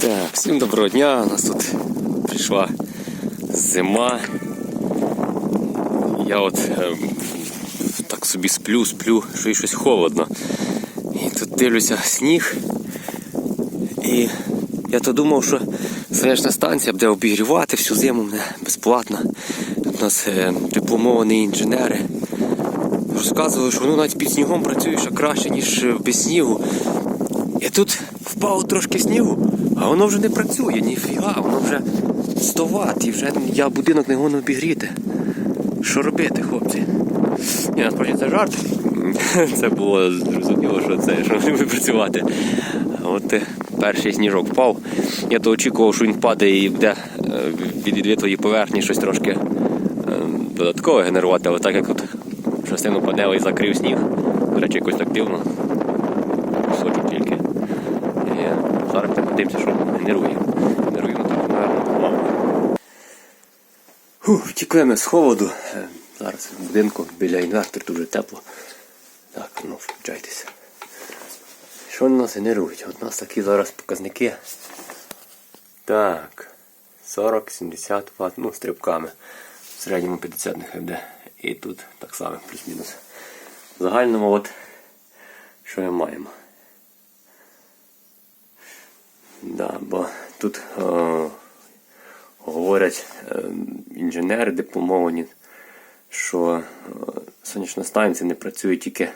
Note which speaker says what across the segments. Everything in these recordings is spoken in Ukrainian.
Speaker 1: Так, всім доброго дня. У нас тут прийшла зима. Я от е, так собі сплю, сплю, що й щось холодно. І тут дивлюся сніг. І я то думав, що сонячна станція буде обігрівати всю зиму мене безплатно. Тут у нас е, дипломовані інженери. Розказували, що воно навіть під снігом працює ще краще, ніж без снігу. І тут впало трошки снігу, а воно вже не працює, ніфіга, воно вже 100 Вт, і вже я будинок не гону обігріти. Що робити, хлопці? Ні, насправді це жарт. Це було зрозуміло, що це що не буде працювати. От е, перший сніжок впав. Я то очікував, що він впаде і буде е, від відвітлої поверхні щось трошки е, додатково генерувати, але так як тут частину панелей закрив сніг, до речі, якось так дивно. Кусочок тільки. І зараз що генерує. Генерує, ну так, наверно, мало. З холоду. Е, Зараз в будинку біля інвертора дуже тепло. Так, ну включайтеся. Що у нас генерують? От у нас такі зараз показники. Так. 40-70 Вт, ну, стрибками. В середньому 50 нехай буде. І тут так само, плюс-мінус. В загальному от що ми маємо. Да, бо тут е, говорять е, інженери дипломовані, що е, сонячна станція не працює тільки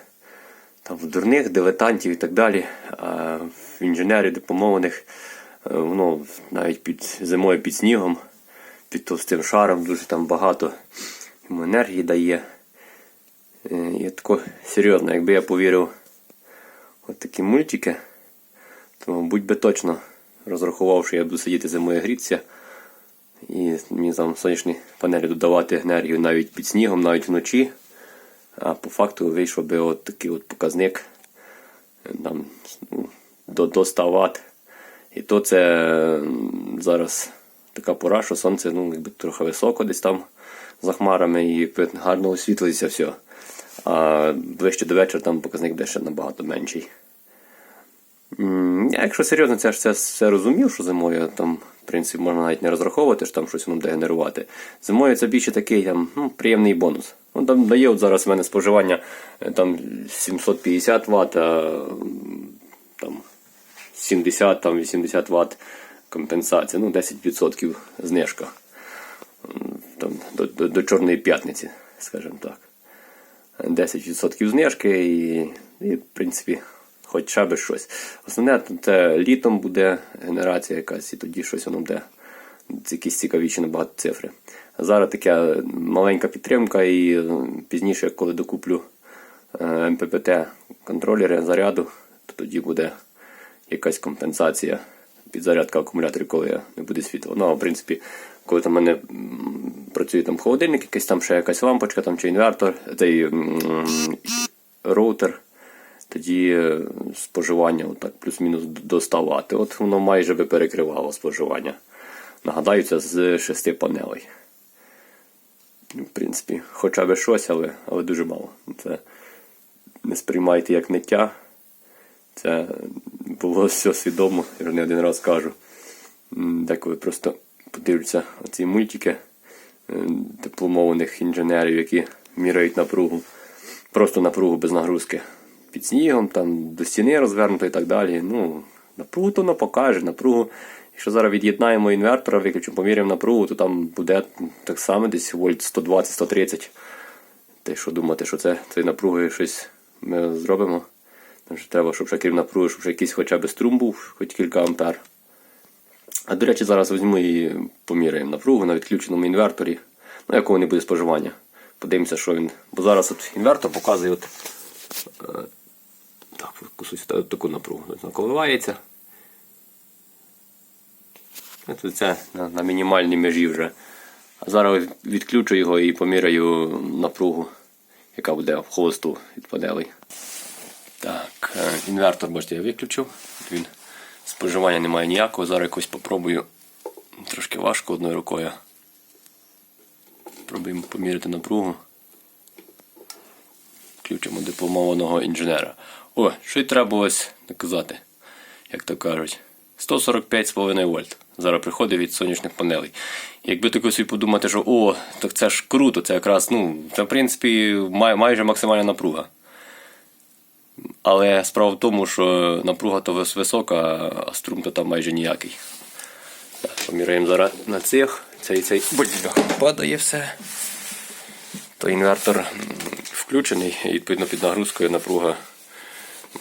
Speaker 1: там, в дурних дилетантів і так далі. А в інженерів дипломованих е, воно навіть під зимою під снігом, під товстим шаром дуже там багато енергії дає. Е, І тако серйозно, якби я повірив от такі мультики, то, мабуть, би точно розрахував, що я буду сидіти зимою грітися. І мені там сонячні панелі додавати енергію навіть під снігом, навіть вночі. А по факту вийшов би от такий от показник там, ну, до, до 100 Вт. І то це зараз така пора, що сонце ну, якби трохи високо десь там за хмарами і гарно освітлюється все. А ближче до вечора там показник буде ще набагато менший. Я, якщо серйозно, це ж це все розумів, що зимою там, в принципі, можна навіть не розраховувати, що там щось воно буде. Зимою це більше такий там, ну, приємний бонус. Ну, там дає от зараз в мене споживання е, там 750 Вт, а там 70 там 80 Вт компенсація, ну 10% знижка. Там, до, до, до Чорної п'ятниці, скажімо так. 10% знижки і, і, в принципі, хоч ще би щось. Основне то це літом буде генерація якась, і тоді щось воно буде. Якісь цікавіші набагато цифри. Зараз така маленька підтримка, і е, пізніше, коли докуплю е, МППТ контролери заряду, то тоді буде якась компенсація підзарядка акумуляторів, коли не буде світла. Ну, в принципі, коли там в мене працює там холодильник, якийсь там ще якась лампочка там, чи інвертор, цей роутер, тоді е, споживання отак, плюс-мінус до 100 Вт. От воно майже би перекривало споживання. Нагадаю, це з шести панелей. В принципі, хоча б щось, але, але дуже мало. Це не сприймайте як ниття. Це було все свідомо, я вже не один раз кажу. Деколи просто подивляться оці мультики е, дипломованих інженерів, які міряють напругу. Просто напругу без нагрузки. Під снігом, там до стіни розвернуто і так далі. Ну, напругу то воно покаже. Напругу. Якщо зараз від'єднаємо інвертора, виключимо, поміряємо напругу, то там буде так само десь вольт 120-130. Та й що думати, що це цією напругою щось ми зробимо. Там же треба, щоб ще крім напруги, щоб ще якийсь хоча б струм був, хоч кілька ампер. А до речі, зараз візьму і поміряємо напругу на відключеному інверторі, ну якого не буде споживання. Подивимося, що він. Бо зараз от інвертор показує от, е, так, фокусуюся, таку напругу. Тобто вона коливається. От це на, на мінімальній межі вже. А зараз відключу його і поміряю напругу, яка буде в холосту від панелей. Так, е, інвертор, бачите, я виключив. Він споживання немає ніякого. Зараз якось попробую. Трошки важко одною рукою. Пробуємо поміряти напругу. Включимо дипломованого інженера. О, що й треба ось наказати, як то кажуть. 145,5 вольт. Зараз приходить від сонячних панелей. Якби тако собі подумати, що о, так це ж круто, це якраз, ну, це в принципі май, майже максимальна напруга. Але справа в тому, що напруга то висока, а струм то там майже ніякий. Так, поміряємо зараз на цих. Цей цей бульбах падає все. То інвертор включений, і відповідно під нагрузкою напруга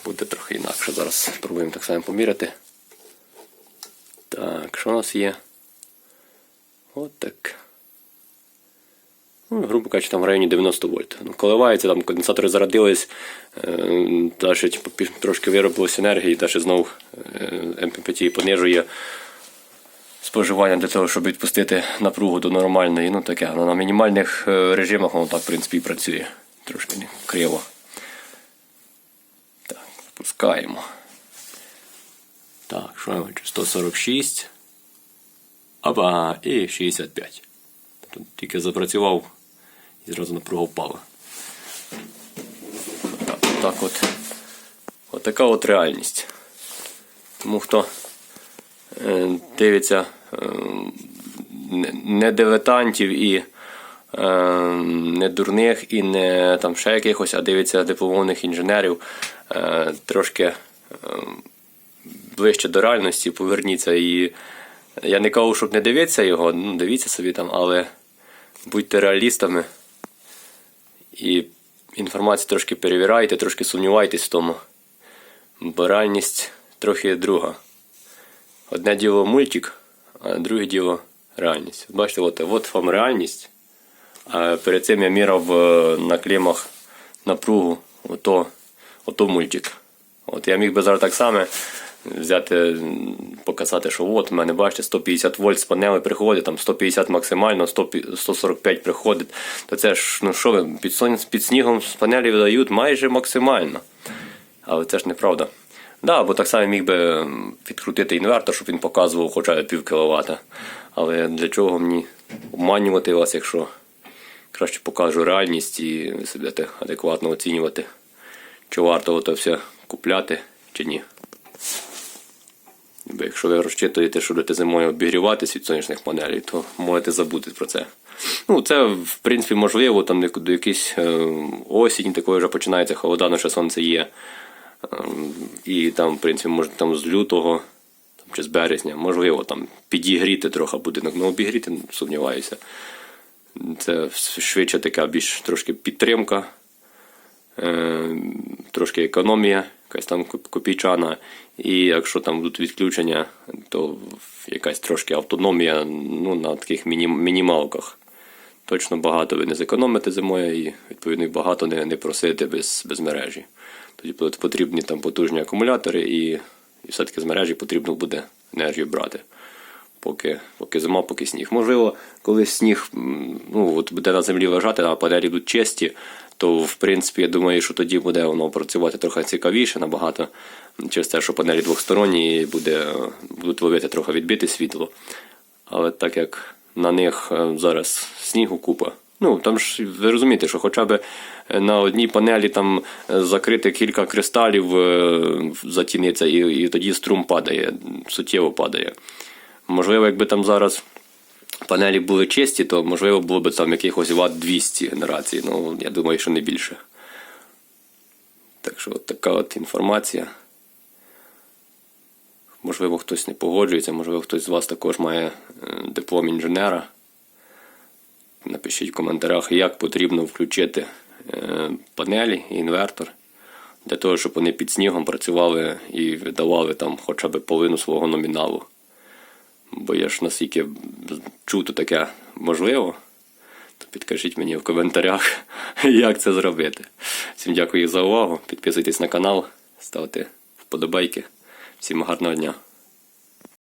Speaker 1: буде трохи інакше. Зараз спробуємо так само поміряти. Так, що у нас є? От так. Ну, грубо кажучи, там в районі 90 вольт. Ну, коливається, там конденсатори зарядились, е, далі трошки виробилось енергії, далі знову е, МППТ понижує споживання для того, щоб відпустити напругу до нормальної. Ну таке. Ну, на мінімальних е, режимах воно так, в принципі, і працює. Трошки криво. Так, впускаємо. Так, що я бачу? 146. Опа, і 65. Тут тільки запрацював і зразу напруга впала. Так, так от. От така от реальність. Тому хто е, дивиться е, не- дилетантів і не дурних і не там ще якихось, а дивиться дипломованих інженерів, е, трошки е, ближче до реальності, поверніться. І я не кажу, щоб не дивитися його, ну дивіться собі там, але будьте реалістами і інформацію трошки перевіряйте, трошки сумнівайтесь в тому. Бо реальність трохи друга. Одне діло мультик, а друге діло реальність. Бачите, от, от вам реальність. Перед цим я міряв е, на клемах напругу, ото, ото мультик. От я міг би зараз так само взяти, показати, що от у мене, бачите, 150 вольт з панели приходить, там 150 максимально, 100 145 приходить. То це ж, ну що під, під снігом з панелі видають майже максимально. Але це ж неправда. Да, бо так само міг би м, підкрутити інвертор, щоб він показував хоча б пів кіловата. Але для чого мені обманювати вас, якщо краще покажу реальність і ви собі адекватно оцінювати, чи варто це все купляти, чи ні. Бо якщо ви розчитуєте, що будете зимою обігріватись від сонячних панелей, то можете забути про це. Ну, це, в принципі, можливо, там до якійсь е, осінь такої вже починається холода, але ще сонце є. Ем, І там, в принципі, може там з лютого там, чи з березня, можливо, там підігріти трохи будинок. Ну, обігріти, сумніваюся. Це швидше така більш трошки підтримка, е, трошки економія, якась там копійчана. І якщо там будуть відключення, то якась трошки автономія ну, на таких мінімалках. Точно багато ви не зекономите зимою і відповідно багато не, не просите без, без мережі. Тоді потрібні там потужні акумулятори, і, і все-таки з мережі потрібно буде енергію брати. Поки, поки зима, поки сніг. Можливо, коли сніг ну, от буде на землі лежати, а панелі будуть чисті, то в принципі я думаю, що тоді буде воно працювати трохи цікавіше, набагато через те, що панелі двохсторонні буде, будуть ловити трохи відбите світло. Але так як на них е, зараз снігу купа. Ну, там ж ви розумієте, що хоча б е, на одній панелі там е, закрити кілька кристалів затіниться, і, і тоді струм падає, суттєво падає. Можливо, якби там зараз панелі були чисті, то можливо було б там якихось ватт 200 генерацій. Ну, я думаю, що не більше. Так що от така от інформація. Можливо, хтось не погоджується, можливо, хтось з вас також має е, диплом інженера. Напишіть в коментарях, як потрібно включити е, панелі і інвертор для того, щоб вони під снігом працювали і видавали там хоча б половину свого номіналу. Бо я ж наскільки чути таке можливо, то підкажіть мені в коментарях, як це зробити. Всім дякую за увагу. Підписуйтесь на канал, ставте вподобайки. Всім гарного дня.